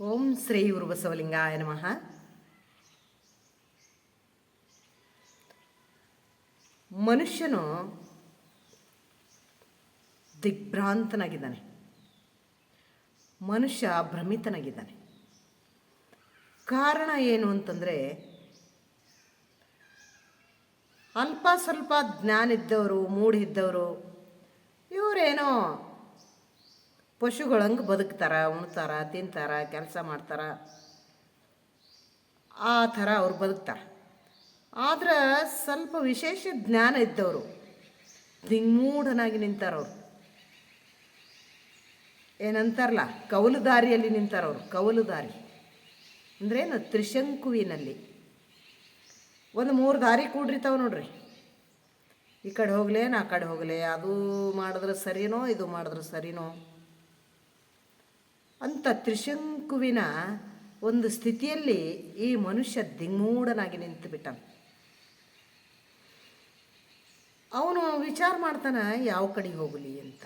ಓಂ ಶ್ರೀ ಉರ್ವಸವಲಿಂಗಾಯ ನಮಃ ಮನುಷ್ಯನು ದಿಗ್ಭ್ರಾಂತನಾಗಿದ್ದಾನೆ ಮನುಷ್ಯ ಭ್ರಮಿತನಾಗಿದ್ದಾನೆ ಕಾರಣ ಏನು ಅಂತಂದರೆ, ಅಲ್ಪ ಸ್ವಲ್ಪ ಜ್ಞಾನ ಇದ್ದವರು ಮೂಡಿದ್ದವರು ಇವರೇನೋ ಪಶುಗಳಂಗೆ ಬದುಕ್ತಾರ, ಉಣ್ತಾರ, ತಿಂತಾರ, ಕೆಲಸ ಮಾಡ್ತಾರ. ಆ ಥರ ಅವ್ರು ಬದುಕ್ತಾರೆ. ಆದ್ರೆ ಸ್ವಲ್ಪ ವಿಶೇಷ ಜ್ಞಾನ ಇದ್ದವರು ದಿಗ್ಮೂಢನಾಗಿ ನಿಂತಾರವ್ರು ಏನಂತಾರಲ್ಲ ಕೌಲು ದಾರಿಯಲ್ಲಿ ನಿಂತಾರವ್ರು ಕೌಲು ದಾರಿ ಅಂದ್ರೇನು ತ್ರಿಶಂಕುವಿನಲ್ಲಿ. ಒಂದು ಮೂರು ದಾರಿ ಕೂಡಿರ್ತಾವೆ ನೋಡ್ರಿ. ಈ ಕಡೆ ಹೋಗ್ಲೇನು, ಆ ಕಡೆ ಹೋಗಲೇ, ಅದು ಮಾಡಿದ್ರೆ ಸರಿನೋ, ಇದು ಮಾಡಿದ್ರೆ ಸರಿನೋ. ಅಂತ ತ್ರಿಶಂಕುವಿನ ಒಂದು ಸ್ಥಿತಿಯಲ್ಲಿ ಈ ಮನುಷ್ಯ ದಿಗ್ಮೂಢನಾಗಿ ನಿಂತು ಬಿಟ್ಟನು. ಅವನು ವಿಚಾರ ಮಾಡ್ತಾನೆ, ಯಾವ ಕಡೆ ಹೋಗಲಿ ಅಂತ.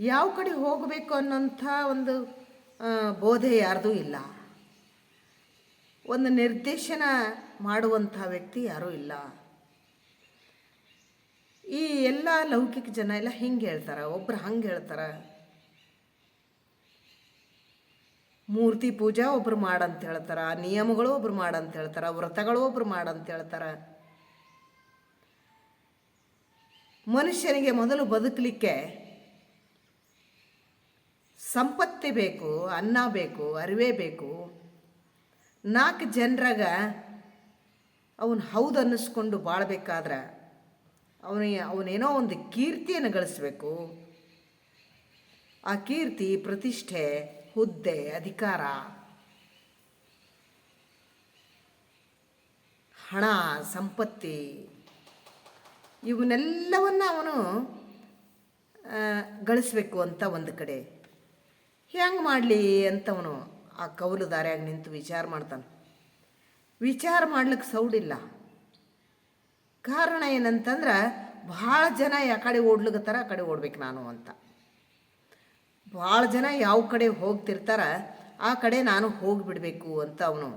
ಯಾವ ಕಡೆ ಹೋಗಬೇಕು ಅನ್ನೋಂಥ ಒಂದು ಬೋಧೆ ಯಾರ್ದೂ ಇಲ್ಲ. ಒಂದು ನಿರ್ದೇಶನ ಮಾಡುವಂಥ ವ್ಯಕ್ತಿ ಯಾರೂ ಇಲ್ಲ. ಈ ಎಲ್ಲ ಲೌಕಿಕ ಜನ ಎಲ್ಲ ಹಿಂಗೆ ಹೇಳ್ತಾರೆ, ಒಬ್ರು ಹಂಗೆ ಹೇಳ್ತಾರೆ. ಮೂರ್ತಿ ಪೂಜಾ ಒಬ್ರು ಮಾಡಂತ ಹೇಳ್ತಾರೆ, ನಿಯಮಗಳು ಒಬ್ರು ಮಾಡಂತ ಹೇಳ್ತಾರೆ, ವ್ರತಗಳು ಒಬ್ರು ಮಾಡಂತ ಹೇಳ್ತಾರೆ. ಮನುಷ್ಯನಿಗೆ ಮೊದಲು ಬದುಕಲಿಕ್ಕೆ ಸಂಪತ್ತಿ ಬೇಕು, ಅನ್ನ ಬೇಕು, ಅರಿವೆ ಬೇಕು. ನಾಲ್ಕು ಜನರಾಗ ಅವನು ಹೌದು ಅನ್ನಿಸ್ಕೊಂಡು ಬಾಳ್ಬೇಕಾದ್ರೆ ಅವನಿಗೆ ಅವನೇನೋ ಒಂದು ಕೀರ್ತಿಯನ್ನು ಗಳಿಸ್ಬೇಕು. ಆ ಕೀರ್ತಿ, ಪ್ರತಿಷ್ಠೆ ಹುದ್ದೆ, ಅಧಿಕಾರ, ಹಣ, ಸಂಪತ್ತಿ, ಇವನ್ನೆಲ್ಲವನ್ನು ಅವನು ಗಳಿಸಬೇಕು ಅಂತ ಒಂದು ಕಡೆ. ಹೆಂಗೆ ಮಾಡಲಿ ಅಂತ ಅವನು ಆ ಕೌಲು ದಾರಿಯಾಗಿ ನಿಂತು ವಿಚಾರ ಮಾಡ್ತಾನೆ. ವಿಚಾರ ಮಾಡ್ಲಿಕ್ಕೆ ಸೌಡಿಲ್ಲ ಕಾರಣ ಏನಂತಂದ್ರೆ, ಭಾಳ ಜನ ಆ ಕಡೆ ಓಡ್ಲಿಕತ್ತಾರ, ಆ ಕಡೆ ಓಡ್ಬೇಕು ನಾನು ಅಂತ. ಭಾಳ ಜನ ಯಾವ ಕಡೆ ಹೋಗ್ತಿರ್ತಾರ, ಆ ಕಡೆ ನಾನು ಹೋಗಿಬಿಡಬೇಕು ಅಂತ ಅವನು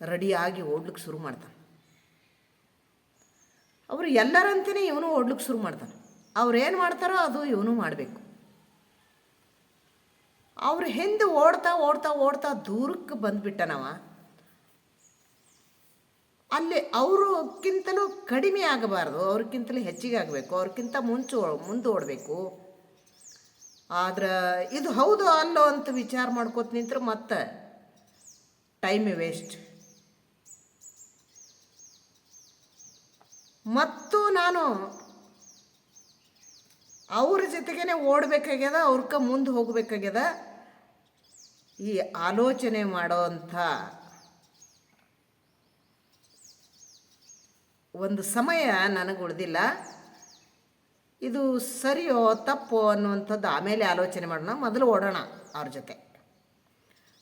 ರೆಡಿಯಾಗಿ ಓಡ್ಲಿಕ್ಕೆ ಶುರು ಮಾಡ್ತಾನೆ. ಅವರು ಎಲ್ಲರಂತೆಯೇ ಇವನು ಓಡ್ಲಿಕ್ಕೆ ಶುರು ಮಾಡ್ತಾನೆ. ಅವ್ರೇನು ಮಾಡ್ತಾರೋ ಅದು ಇವನು ಮಾಡಬೇಕು. ಅವ್ರ ಹಿಂದೆ ಓಡ್ತಾ ಓಡ್ತಾ ಓಡ್ತಾ ದೂರಕ್ಕೆ ಬಂದುಬಿಟ್ಟನವ. ಅಲ್ಲಿ ಅವರಕ್ಕಿಂತಲೂ ಕಡಿಮೆ ಆಗಬಾರ್ದು ಅವ್ರಿಗಿಂತಲೂ ಹೆಚ್ಚಿಗೆ ಆಗಬೇಕು, ಅವ್ರಕ್ಕಿಂತ ಮುಂಚೆ ಮುಂದೆ ಓಡಬೇಕು ಆದ್ರೆ ಇದು ಹೌದು ಅಲ್ಲೋ ಅಂತ ವಿಚಾರ ಮಾಡ್ಕೋತ ನಿಂತ್ರೆ ಮತ್ತೆ ಟೈಮ್ ವೇಸ್ಟ್ ಮತ್ತು ನಾನು ಅವ್ರ ಜೊತೆಗೇನೆ ಓಡಬೇಕಾಗ್ಯದ, ಅವ್ರಕ ಮುಂದೆ ಹೋಗಬೇಕಾಗ್ಯದ. ಈ ಆಲೋಚನೆ ಮಾಡೋವಂಥ ಒಂದು ಸಮಯ ನನಗೆ ಉಳಿದಿಲ್ಲ ಇದು ಸರಿಯೋ ತಪ್ಪೋ ಅನ್ನುವಂಥದ್ದು ಆಮೇಲೆ ಆಲೋಚನೆ ಮಾಡೋಣ. ಮೊದಲು ಓಡೋಣ ಅವ್ರ ಜೊತೆ.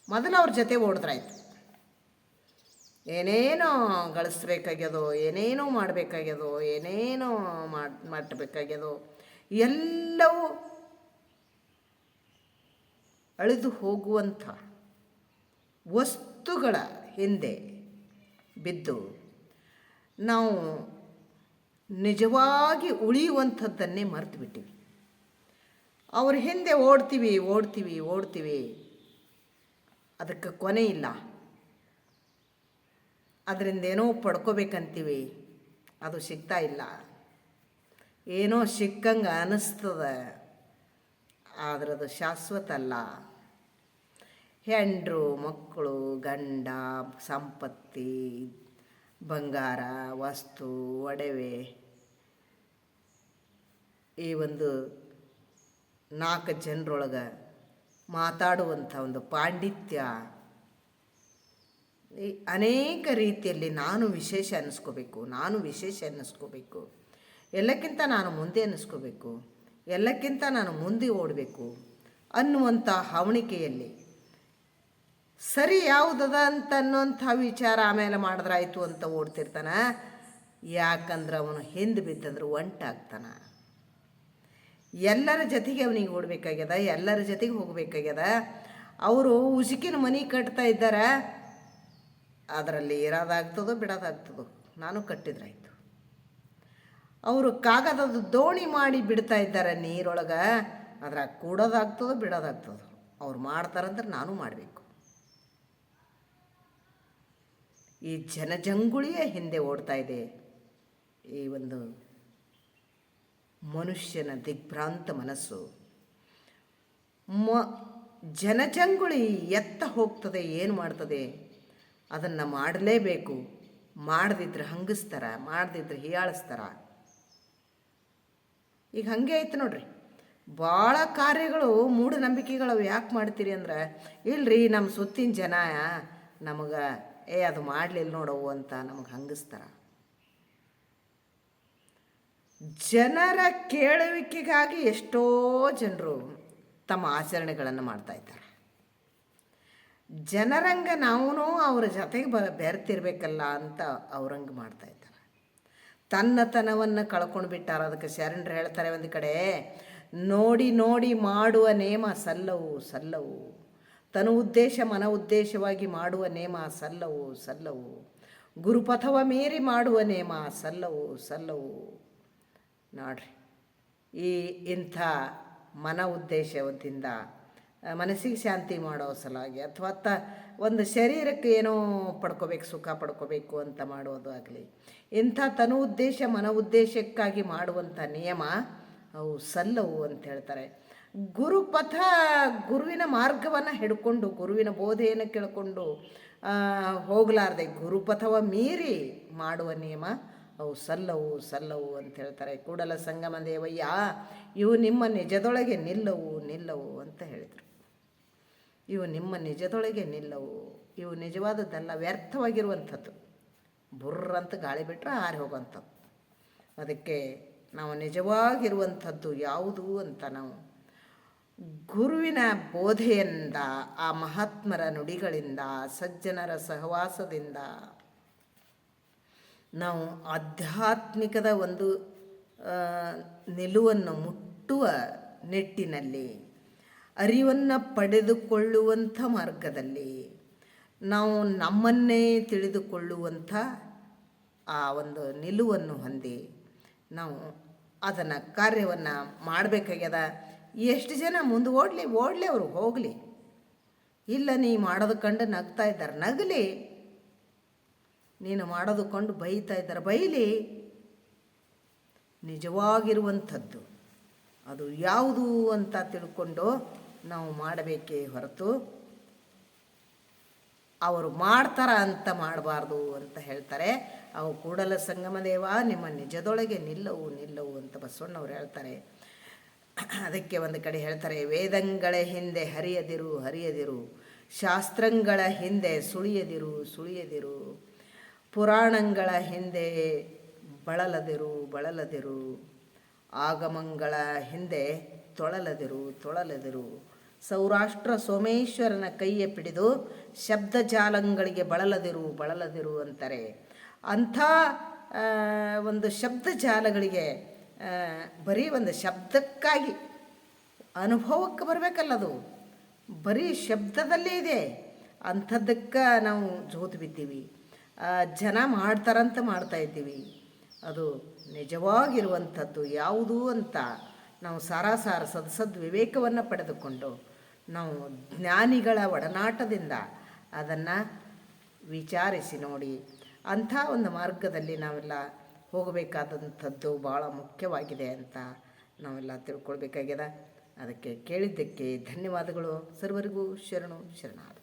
ಮೊದಲು ಅವ್ರ ಜೊತೆ ಓಡಿದ್ರಾಯ್ತು. ಏನೇನೋ ಗಳಿಸ್ಬೇಕಾಗ್ಯದೋ, ಏನೇನೋ ಮಾಡಬೇಕಾಗ್ಯದೋ, ಏನೇನೋ ಮಾಡಿ, ಮಾಡಬೇಕಾಗ್ಯದೋ, ಎಲ್ಲವೂ ಅಳಿದು ಹೋಗುವಂಥ ವಸ್ತುಗಳ ಹಿಂದೆ ಬಿದ್ದು ನಾವು ನಿಜವಾಗಿ ಉಳಿಯುವಂಥದ್ದನ್ನೇ ಮರೆತು ಬಿಟ್ಟಿವಿ ಅವ್ರ ಹಿಂದೆ ಓಡ್ತೀವಿ ಓಡ್ತೀವಿ ಓಡ್ತೀವಿ. ಅದಕ್ಕೆ ಕೊನೆ ಇಲ್ಲ. ಅದರಿಂದ ಏನೋ ಪಡ್ಕೋಬೇಕಂತೀವಿ. ಅದು ಸಿಗ್ತಾ ಇಲ್ಲ. ಏನೋ ಸಿಕ್ಕಂಗೆ ಅನ್ನಿಸ್ತದ ಆದ್ರದು ಶಾಶ್ವತ ಅಲ್ಲ. ಹೆಂಡ್ರು, ಮಕ್ಕಳು, ಗಂಡ, ಸಂಪತ್ತಿ ಬಂಗಾರ, ವಸ್ತು, ಒಡವೆ, ಈ ಒಂದು ನಾಲ್ಕು ಜನರೊಳಗೆ ಮಾತಾಡುವಂಥ ಒಂದು ಪಾಂಡಿತ್ಯ. ಈ ಅನೇಕ ರೀತಿಯಲ್ಲಿ ನಾನು ವಿಶೇಷ ಅನ್ನಿಸ್ಕೋಬೇಕು, ನಾನು ವಿಶೇಷ ಅನ್ನಿಸ್ಕೋಬೇಕು, ಎಲ್ಲಕ್ಕಿಂತ ನಾನು ಮುಂದೆ ಅನ್ನಿಸ್ಕೋಬೇಕು, ಎಲ್ಲಕ್ಕಿಂತ ನಾನು ಮುಂದೆ ಓಡಬೇಕು ಅನ್ನುವಂಥ ಹವಣಿಕೆಯಲ್ಲಿ ಸರಿ, ಯಾವುದದ ಅಂತ ಅನ್ನುವಂಥ ವಿಚಾರ ಆಮೇಲೆ ಮಾಡಿದ್ರಾಯ್ತು ಅಂತ ಓಡ್ತಿರ್ತಾನ. ಯಾಕಂದ್ರೆ ಅವನು ಹಿಂದೆ ಬಿದ್ದಂದ್ರೆ ಒಂಟಾಗ್ತಾನ. ಎಲ್ಲರ ಜೊತೆಗೆ ಅವನಿಗೆ ಓಡಬೇಕಾಗ್ಯದ, ಎಲ್ಲರ ಜೊತೆಗೆ ಹೋಗಬೇಕಾಗ್ಯದ. ಅವರು ಉಸುಕಿನ ಮನೆ ಕಟ್ತಾ ಇದ್ದಾರೆ, ಅದರಲ್ಲಿ ಇರೋದಾಗ್ತದೋ ಬಿಡೋದಾಗ್ತದೋ ನಾನು ಕಟ್ಟಿದ್ರಾಯ್ತು. ಅವರು ಕಾಗದದ ದೋಣಿ ಮಾಡಿ ಬಿಡ್ತಾ ಇದ್ದಾರೆ ನೀರೊಳಗೆ, ಅದ್ರಾಗ ಕೂಡೋದಾಗ್ತದೋ ಬಿಡೋದಾಗ್ತದೋ, ಅವ್ರು ಮಾಡ್ತಾರಂದ್ರೆ ನಾನು ಮಾಡಬೇಕು. ಈ ಜನಜಂಗುಳಿಯ ಹಿಂದೆ ಓಡ್ತಾ ಇದೆ. ಈ ಒಂದು ಮನುಷ್ಯನ ದಿಗ್ಭ್ರಾಂತ ಮನಸ್ಸು. ಮ, ಜನಜಂಗುಳಿ ಎತ್ತ ಹೋಗ್ತದೆ, ಏನು ಮಾಡ್ತದೆ? ಅದನ್ನು ಮಾಡಲೇಬೇಕು. ಮಾಡದಿದ್ರೆ ಹಂಗಿಸ್ತಾರ, ಮಾಡದಿದ್ರೆ ಹೀಯಾಳಿಸ್ತಾರ. ಈಗ ಹಾಗೆ ಆಯ್ತು ನೋಡ್ರಿ. ಭಾಳ ಕಾರ್ಯಗಳು, ಮೂಢನಂಬಿಕೆಗಳು ಯಾಕೆ ಮಾಡ್ತೀರಿ ಅಂದ್ರೆ, ಇಲ್ರಿ ನಮ್ಮ ಸುತ್ತಿನ ಜನ, ನಮಗೆ ಏ, ಅದು ಮಾಡಲಿಲ್ಲ ನೋಡವು ಅಂತ ನಮಗೆ ಹಂಗಿಸ್ತಾರ. ಜನರ ಕೇಳುವಿಕೆಗಾಗಿ ಎಷ್ಟೋ ಜನರು ತಮ್ಮ ಆಚರಣೆಗಳನ್ನು ಮಾಡ್ತಾ ಇದ್ದಾರೆ. ಜನರಂಗ ನಾವು ಅವರ ಜೊತೆಗೆ ಬ, ಬೆರ್ತಿರ್ಬೇಕಲ್ಲ ಅಂತ ಅವ್ರಂಗೆ ಮಾಡ್ತಾ ಇದ್ದಾರೆ. ತನ್ನತನವನ್ನು ಕಳ್ಕೊಂಡು ಬಿಟ್ಟಾರ ಅದಕ್ಕೆ ಶರಣರು ಹೇಳ್ತಾರೆ ಒಂದು ಕಡೆ, ನೋಡಿ ನೋಡಿ, ಮಾಡುವ ನೇಮ ಸಲ್ಲವು ಸಲ್ಲವು. ತನ್ನ ಉದ್ದೇಶ ಮನ ಉದ್ದೇಶವಾಗಿ ಮಾಡುವ ನೇಮ ಸಲ್ಲವು ಸಲ್ಲವು. ಗುರುಪಥವ ಮೀರಿ ಮಾಡುವ ನೇಮ ಸಲ್ಲವು ಸಲ್ಲವು. ನೋಡ್ರಿ, ಈ ಇಂಥ ಮನ ಉದ್ದೇಶದಿಂದ ಮನಸ್ಸಿಗೆ ಶಾಂತಿ ಮಾಡೋ ಸಲುವಾಗಿ ಅಥವಾ ತ, ಒಂದು ಶರೀರಕ್ಕೆ ಏನೋ ಪಡ್ಕೋಬೇಕು, ಸುಖ ಪಡ್ಕೋಬೇಕು ಅಂತ ಮಾಡೋದು ಆಗಲಿ ಇಂಥ ತನು ಉದ್ದೇಶ ಮನ ಉದ್ದೇಶಕ್ಕಾಗಿ ಮಾಡುವಂಥ ನಿಯಮ ಅವು ಸಲ್ಲವು ಅಂತ ಹೇಳ್ತಾರೆ. ಗುರುಪಥ ಗುರುವಿನ ಮಾರ್ಗವನ್ನು ಹಿಡ್ಕೊಂಡು ಗುರುವಿನ ಬೋಧೆಯನ್ನು ಕೇಳಿಕೊಂಡು ಹೋಗಲಾರ್ದೆ ಗುರುಪಥವ ಮೀರಿ ಮಾಡುವ ನಿಯಮ ಅವು ಸಲ್ಲವು ಸಲ್ಲವು ಅಂತ ಹೇಳ್ತಾರೆ. ಕೂಡಲ ಸಂಗಮ ದೇವಯ್ಯ, ಇವು ನಿಮ್ಮ ನಿಜದೊಳಗೆ ನಿಲ್ಲವು ನಿಲ್ಲವು ಅಂತ ಹೇಳಿದರು. ಇವು ನಿಮ್ಮ ನಿಜದೊಳಗೆ ನಿಲ್ಲವು, ಇವು ನಿಜವಾದದ್ದಲ್ಲ, ವ್ಯರ್ಥವಾಗಿರುವಂಥದ್ದು. ಬುರ್ರಂತ ಗಾಳಿ ಬಿಟ್ಟರೆ ಆರಿ ಹೋಗುವಂಥದ್ದು. ಅದಕ್ಕೆ ನಾವು ನಿಜವಾಗಿರುವಂಥದ್ದು ಯಾವುದು ಅಂತ ನಾವು ಗುರುವಿನ ಬೋಧೆಯಿಂದ, ಆ ಮಹಾತ್ಮರ ನುಡಿಗಳಿಂದ, ಸಜ್ಜನರ ಸಹವಾಸದಿಂದ ನಾವು ಆಧ್ಯಾತ್ಮಿಕದ ಒಂದು ನಿಲುವನ್ನು ಮುಟ್ಟುವ ನಿಟ್ಟಿನಲ್ಲಿ, ಅರಿವನ್ನು ಪಡೆದುಕೊಳ್ಳುವಂಥ ಮಾರ್ಗದಲ್ಲಿ ನಾವು ನಮ್ಮನ್ನೇ ತಿಳಿದುಕೊಳ್ಳುವಂಥ ಆ ಒಂದು ನಿಲುವನ್ನು ಹೊಂದಿ ನಾವು ಅದನ್ನು ಕಾರ್ಯವನ್ನು ಮಾಡಬೇಕಾಗ್ಯದ. ಎಷ್ಟು ಜನ ಮುಂದೆ ಓಡಲಿ ಓಡಲಿ ಅವರು ಹೋಗಲಿ. ಇಲ್ಲ ನೀ ಮಾಡೋದು ಕಂಡು ನಗ್ತಾ ಇದ್ದಾರೆ, ನಗಲಿ. ನೀನು ಮಾಡೋದು ಕಂಡು ಬೈತಾ ಇದ್ದಾರೆ, ಬೈಲಿ. ನಿಜವಾಗಿರುವಂಥದ್ದು. ಅದು ಯಾವುದು ಅಂತ ತಿಳ್ಕೊಂಡು ನಾವು ಮಾಡಬೇಕೇ ಹೊರತು ಅವರು ಮಾಡ್ತಾರ ಅಂತ ಮಾಡಬಾರ್ದು ಅಂತ ಹೇಳ್ತಾರೆ. ಅವು ಕೂಡಲ ಸಂಗಮ ದೇವ, ನಿಮ್ಮ ನಿಜದೊಳಗೆ ನಿಲ್ಲವು ನಿಲ್ಲವು ಅಂತ ಬಸವಣ್ಣವ್ರು ಹೇಳ್ತಾರೆ. ಅದಕ್ಕೆ ಒಂದು ಕಡೆ ಹೇಳ್ತಾರೆ, ವೇದಂಗಳ ಹಿಂದೆ ಹರಿಯದಿರು ಹರಿಯದಿರು, ಶಾಸ್ತ್ರಗಳ ಹಿಂದೆ ಸುಳಿಯದಿರು ಸುಳಿಯದಿರು, ಪುರಾಣಗಳ ಹಿಂದೆ ಬಳಲದಿರು ಬಳಲದಿರು, ಆಗಮಗಳ ಹಿಂದೆ ತೊಳಲದಿರು ತೊಳಲದಿರು. ಸೌರಾಷ್ಟ್ರ ಸೋಮೇಶ್ವರನ ಕೈಯ ಪಿಡಿದು ಶಬ್ದ ಜಾಲಂಗಳಿಗೆ ಬಳಲದಿರು ಬಳಲದಿರು ಅಂತಾರೆ. ಅಂಥ ಒಂದು ಶಬ್ದ ಜಾಲಗಳಿಗೆ ಬರೀ ಒಂದು ಶಬ್ದಕ್ಕಾಗಿ ಅನುಭವಕ್ಕೆ ಬರಬೇಕಲ್ಲ ಅದು. ಬರೀ ಶಬ್ದದಲ್ಲೇ ಇದೆ. ಅಂಥದ್ದಕ್ಕೆ ನಾವು ಜೋತು ಬಿದ್ದೀವಿ. ಜನ ಮಾಡ್ತಾರಂತ ಮಾಡ್ತಾ ಇದ್ದೀವಿ. ಅದು ನಿಜವಾಗಿರುವಂಥದ್ದು ಯಾವುದು ಅಂತ ನಾವು ಸಾರಾಸಾರ ಸದಸದ್ ವಿವೇಕವನ್ನು ಪಡೆದುಕೊಂಡು ನಾವು ಜ್ಞಾನಿಗಳ ಒಡನಾಟದಿಂದ ಅದನ್ನು ವಿಚಾರಿಸಿ ನೋಡಿ ಅಂಥ ಒಂದು ಮಾರ್ಗದಲ್ಲಿ ನಾವೆಲ್ಲ ಹೋಗಬೇಕಾದಂಥದ್ದು ಭಾಳ ಮುಖ್ಯವಾಗಿದೆ ಅಂತ ನಾವೆಲ್ಲ ತಿಳ್ಕೊಳ್ಬೇಕಾಗ್ಯದ. ಅದಕ್ಕೆ ಕೇಳಿದ್ದಕ್ಕೆ ಧನ್ಯವಾದಗಳು. ಸರ್ವರಿಗೂ ಶರಣು ಶರಣಾರ್ಥಿ